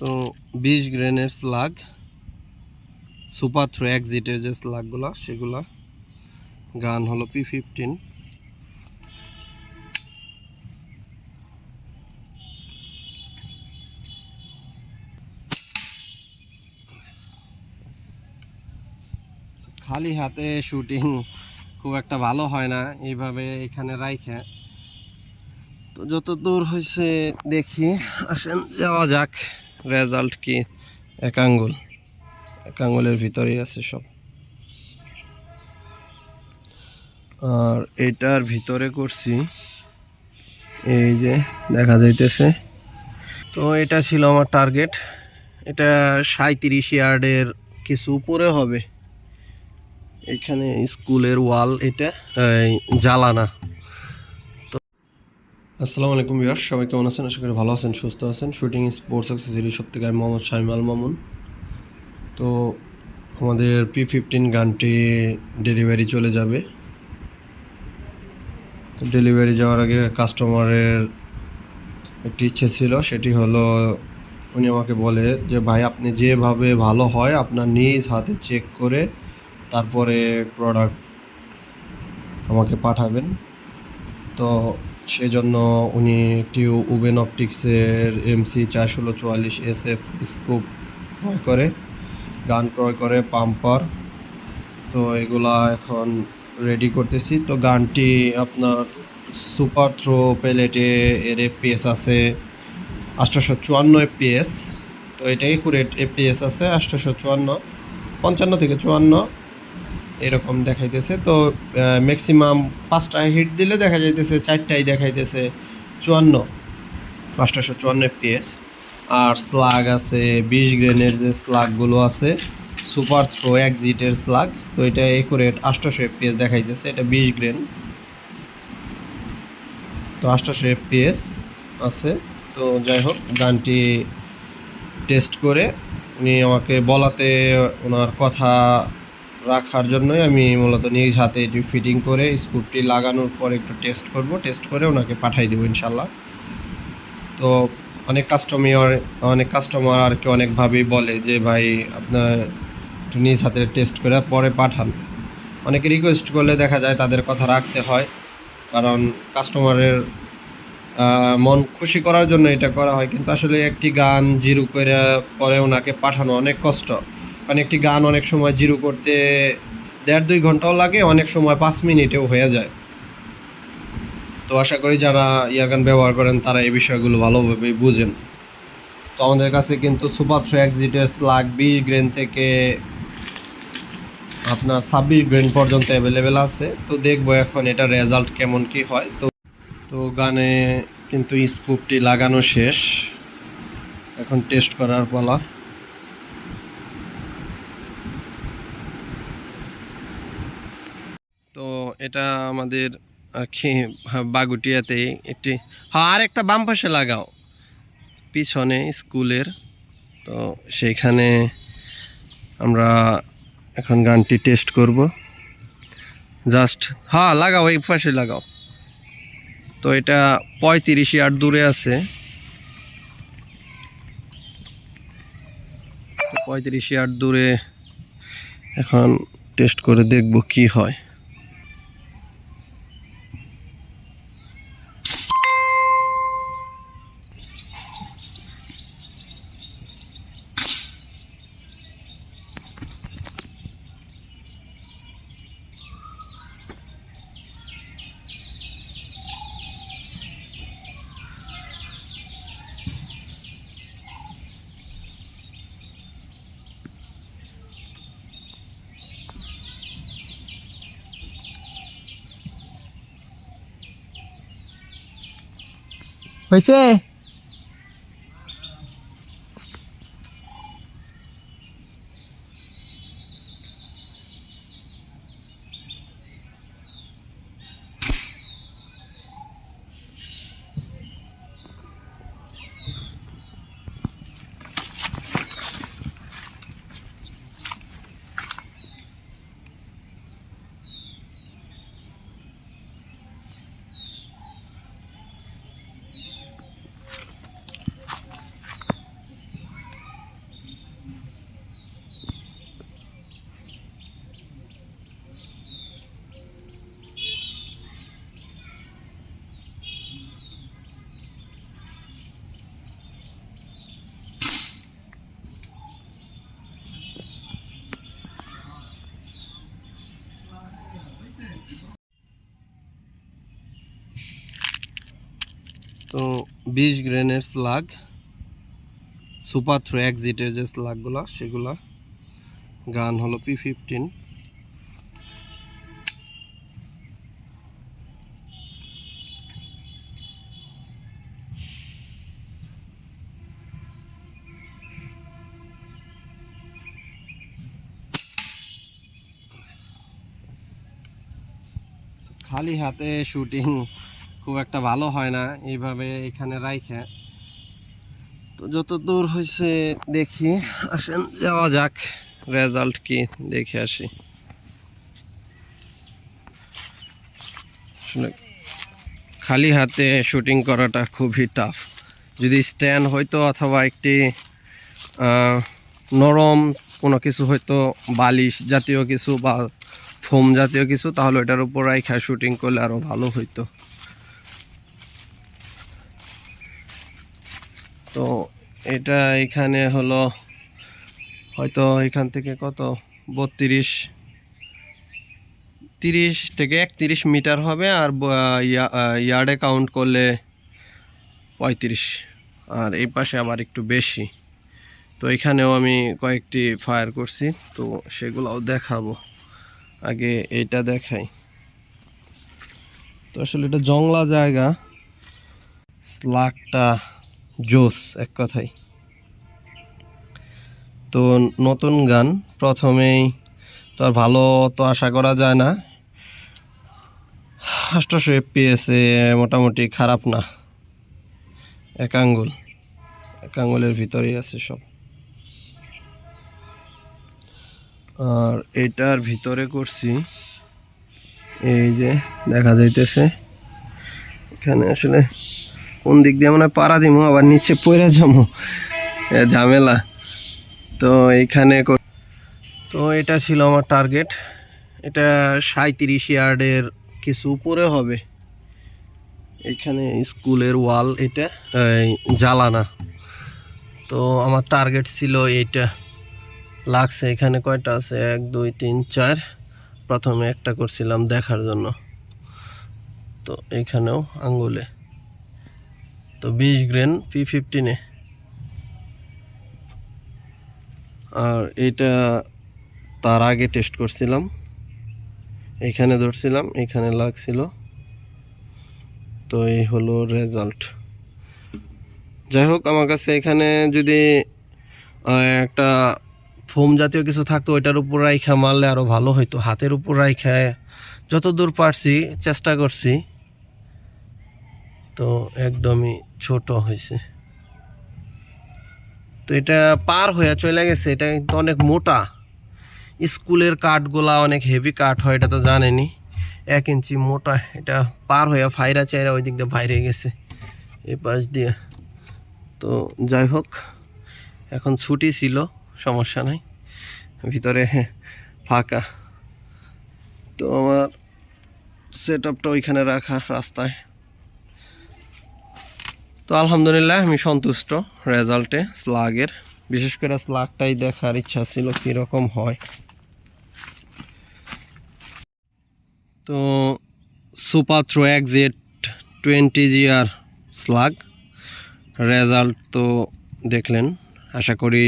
তো বিশ গ্রেনের স্লাগ সুপার থ্রো এক্সিটের যে স্লাগগুলো, সেগুলো। গান হলো পি ফিফটিন। খালি হাতে শুটিং খুব একটা ভালো হয় না, এইভাবে এখানে রাইখে। তো যত দূর হয়েছে দেখি, আসেন, যাওয়া যাক। রেজাল্ট কি? এক আঙ্গুল। এক আঙ্গুলের ভিতরেই আছে সব। আর এটার ভিতরে করছি, এই যে দেখা যাইতেছে। তো এটা ছিল আমার টার্গেট এটা সাঁত্রিশ ইয়ার্ডের কিছু উপরে হবে। এখানে স্কুলের ওয়াল, এটা জ্বালানা। আসসালামু আলাইকুম বিয়ার সবাই কেমন আছেন? আশা করি ভালো আছেন, সুস্থ আছেন। শুটিং স্পোর্টস অ্যাক্সেসরি সব থেকে আমি মোহাম্মদ শামিম আল মামুন। তো আমাদের পি ফিফটিন গানটি ডেলিভারি চলে যাবে। তো ডেলিভারি যাওয়ার আগে কাস্টমারের একটি ইচ্ছে ছিল, সেটি হলো উনি আমাকে বলে যে, ভাই, আপনি যেভাবে ভালো হয়, আপনার নিজ হাতে চেক করে তারপরে প্রোডাক্ট আমাকে পাঠাবেন। তো সেই জন্য উনি একটি উবেন অপটিক্সের এমসি চার ষোলো চুয়াল্লিশ এস এফ স্কোপ ক্রয় করে, গান ক্রয় করে, পাম্পার। তো এগুলা এখন রেডি করতেছি। তো গানটি আপনার সুপার থ্রো প্যালেটে এর এফপিএস আছে আটশোশো চুয়ান্ন এফপিএস তো এটা একুরেট এফপিএস আছে আটশোশো চুয়ান্ন পঞ্চান্ন থেকে চুয়ান্ন। এরকম দেখাইতেছে। তো ম্যাক্সিমাম পাঁচটা হিট দিলে দেখা যাইতেছে চারটাই দেখাইতেছে চুয়ান্ন আটশোশো চুয়ান্ন এফপিএস আর স্লাগ আছে, বিশ গ্রেনের যে স্লাগগুলো আছে সুপার থ্রো এক্সিটের স্লাগ তো এটা একুরেট আটশোশো এফপিএস দেখাইতেছে, এটা বিশ গ্রেন তো আটশোশো এফপিএস আছে। তো যাই হোক, গানটি টেস্ট করে উনি আমাকে বলাতে ওনার কথা রাখার জন্যই আমি মূলত নিজ হাতে এটি ফিটিং করে স্ক্রুপটি লাগানোর পর একটু টেস্ট করব। টেস্ট করে ওনাকে পাঠাই দেবো ইনশাল্লাহ তো অনেক কাস্টমার অনেক কাস্টমার আর কি অনেকভাবেই বলে যে, ভাই, আপনার একটু নিজ হাতে টেস্ট করে পরে পাঠান। অনেকে রিকোয়েস্ট করলে দেখা যায় তাদের কথা রাখতে হয়। কারণ কাস্টমারের মন খুশি করার জন্য এটা করা হয়। কিন্তু আসলে একটি গান জিরো করে পরে ওনাকে পাঠানো অনেক কষ্ট। কারণ একটি গান অনেক সময় জিরো করতে দেড় দুই ঘন্টাও লাগে, অনেক সময় পাঁচ মিনিটেও হয়ে যায়। তো আশা করি যারা ইয়ারগান ব্যবহার করেন, তারা এই বিষয়গুলো ভালোভাবেই বুঝেন। তো আমাদের কাছে কিন্তু সুপার থ্রো এক্সিটের গ্রেন থেকে আপনার ছাব্বিশ গ্রেন পর্যন্ত অ্যাভেলেবেল আছে। তো দেখব এখন এটা রেজাল্ট কেমন কি হয়। তো তো গানে কিন্তু স্কুপটি লাগানো শেষ। এখন টেস্ট করার পালা। তো এটা আমাদের আর কি বাগুটিয়াতেই একটি হ্যাঁ আর একটা বাম পাশে লাগাও। পিছনে স্কুলের, তো সেইখানে আমরা এখন গানটি টেস্ট করব। জাস্ট হ্যাঁ লাগাও, এই পাশে লাগাও। তো এটা পঁয়ত্রিশ ইয়ার্ড দূরে আছে। পঁয়ত্রিশ ইয়ার্ড দূরে এখন টেস্ট করে দেখব কি হয়। হয়েছে তো বিশ গ্রেনের স্লাগ সুপার থ্রো এক্সিটের যে স্লাগগুলো সেগুলা। গান হলো পি ফিফটিন। খালি হাতে শুটিং খুব একটা ভালো হয় না, এইভাবে এখানে রাইখে। তো যত দূর হয়েছে দেখি, আসেন, যাওয়া যাক রেজাল্ট কি, দেখে আসি। খালি হাতে শুটিং করাটা খুবই টাফ যদি স্ট্যান্ড হয়তো অথবা একটি নরম কোনো কিছু হয়তো বালিশ জাতীয় কিছু বা ফোম জাতীয় কিছু, তাহলে এটার উপর রাইখা শুটিং করলে আরও ভালো হইতো। তো এটা এখানে হলো হয়তো এখান থেকে কত? বত্রিশ। তিরিশ থেকে একত্রিশ মিটার হবে আর ইয়া- ইয়ার্ডে কাউন্ট করলে পঁয়ত্রিশ। আর এই পাশে আবার একটু বেশি। তো এখানেও আমি কয়েকটি ফায়ার করছি, তো সেগুলোও দেখাবো। আগে এইটা দেখাই। তো আসলে এটা জংলা জায়গা। স্লাগটা জোস, এক কথাই তো নতুন গান, প্রথমেই তো আর ভালো তো আশা করা যায় না। আষ্টশো এফপিএসে মোটামুটি খারাপ না। এক আঙ্গুল, এক আঙ্গুলের ভিতরেই আছে সব। আর এটার ভিতরে করছি, এই যে দেখা যাইতেছে। এখানে আসলে কোন দিক দিয়ে মানে পাড়া দিমু, আবার নিচে পড়ে যাব ঝামেলা। তো এইখানে তো এটা ছিল আমার টার্গেট এটা সাঁত্রিশ ইয়ার্ডের কিছু উপরে হবে। এখানে স্কুলের ওয়াল, এটা জ্বালানা। তো আমার টার্গেট ছিল এইটা। লাগছে এখানে কয়টা আছে? এক, দুই, তিন, চার। প্রথমে একটা করছিলাম দেখার জন্য। তো এখানেও আঙ্গুলে। তো বিশ গ্রেন পি ফিফটিনে আর এটা তার আগে টেস্ট করছিলাম। এখানে ধরছিলাম, এখানে লাগছিল। তো এই হলো রেজাল্ট যাই হোক, আমার কাছে এখানে যদি একটা ফোম জাতীয় কিছু থাকতো, ওইটার উপর রাইখা মারলে আরও ভালো হইতো। হাতের উপর রাইখা যত দূর পারছি, চেষ্টা করছি। তো একদমই ছোট হয়েছে। তো এটা পার হয়ে চলে গেছে, এটা কিন্তু অনেক মোটা। স্কুলের কাঠগুলা অনেক হেভি কাঠ হয়, এটা তো জানেনি এক ইঞ্চি মোটা, এটা পার হয়ে ফাইরা চাইরা ওই দিক দিয়ে বাইরে গেছে, এই পাশ দিয়ে। তো যাই হোক, এখন ছুটি ছিল, সমস্যা নাই, ভিতরে ফাঁকা। তো আমার সেট আপটা ওইখানে রাখা, রাস্তায়। তো আলহামদুলিল্লাহ, আমি সন্তুষ্ট রেজাল্টে স্লাগের বিশেষ করে স্লাগটাই দেখার ইচ্ছা ছিল কীরকম হয়। তো super throw exit twenty GR slug result তো দেখলেন, আশা করি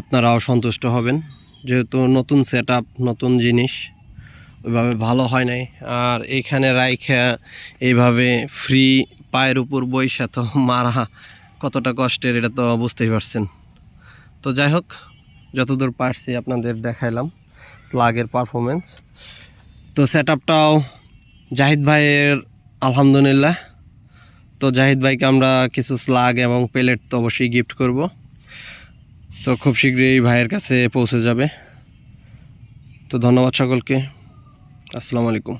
আপনারাও সন্তুষ্ট হবেন। যেহেতু নতুন সেট নতুন জিনিস, ওইভাবে ভালো হয় নাই। আর এইখানে রাইখা এইভাবে ফ্রি পায়ের উপর বৈশা তো মারা কতটা কষ্টের, এটা তো বুঝতেই পারছেন। তো যাই হোক, যতদূর পারছি আপনাদের দেখাইলাম স্লাগের পারফরমেন্স তো সেট আপটাও জাহিদ ভাইয়ের, আলহামদুলিল্লাহ। তো জাহিদ ভাইকে আমরা কিছু স্লাগ এবং প্লেট তো অবশ্যই গিফট করব। তো খুব শীঘ্রই ভাইয়ের কাছে পৌঁছে যাবে। তো ধন্যবাদ সকলকে। আসসালামু আলাইকুম।